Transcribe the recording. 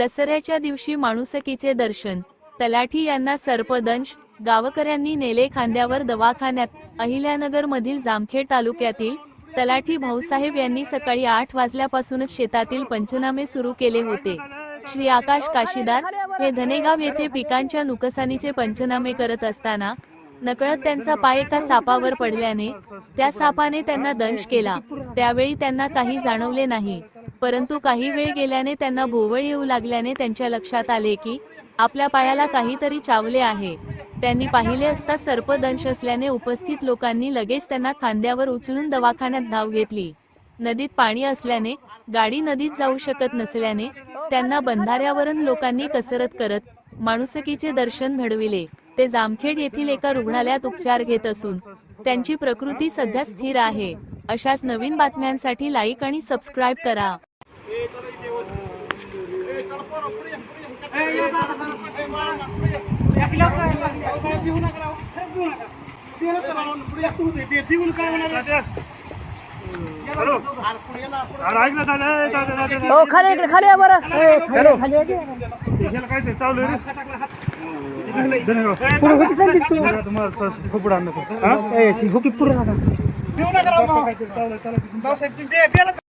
दसऱ्याच्या दिवशी माणुसकीचे दर्शन. तलाठी यांना सर्पदंश गावकऱ्यांनी नेले खांद्यावर दवाखान्यात. अहिल्यानगर मधील जामखेड तालुक्यातील तलाठी भाऊसाहेब यांनी सकाळी आठ वाजल्यापासूनच शेतातील पंचनामे सुरू केले होते. श्री आकाश काशीदार हे धनेगाव येथे पिकांच्या नुकसानीचे पंचनामे करत असताना नकळत त्यांचा पाय एका सापावर पडल्याने त्या सापाने त्यांना दंश केला. त्यावेळी त्यांना काही जाणवले नाही. परंतु काही वेळ गेल्याने त्यांना भोवळ येऊ लागल्याने त्यांच्या लक्षात आले की आपल्या पायाला काहीतरी चावले आहे. त्यांनी पाहिले असता सर्पदंश असल्याने उपस्थित लोकांनी लगेच त्यांना खांद्यावर उचलून दवाखान्यात धाव घेतली. नदीत पाणी असल्याने गाडी नदीत जाऊ शकत नसल्याने त्यांना बंधाऱ्यावरून लोकांनी कसरत करत माणुसकीचे दर्शन घडविले. ते जामखेड येथील एका रुग्णालयात उपचार घेत असून त्यांची प्रकृती सध्या स्थिर आहे. अशाच नवीन बातम्यांसाठी लाईक आणि सबस्क्राईब करा. हो खाली इकडे खाली बरं खाली काय ते चालू आहे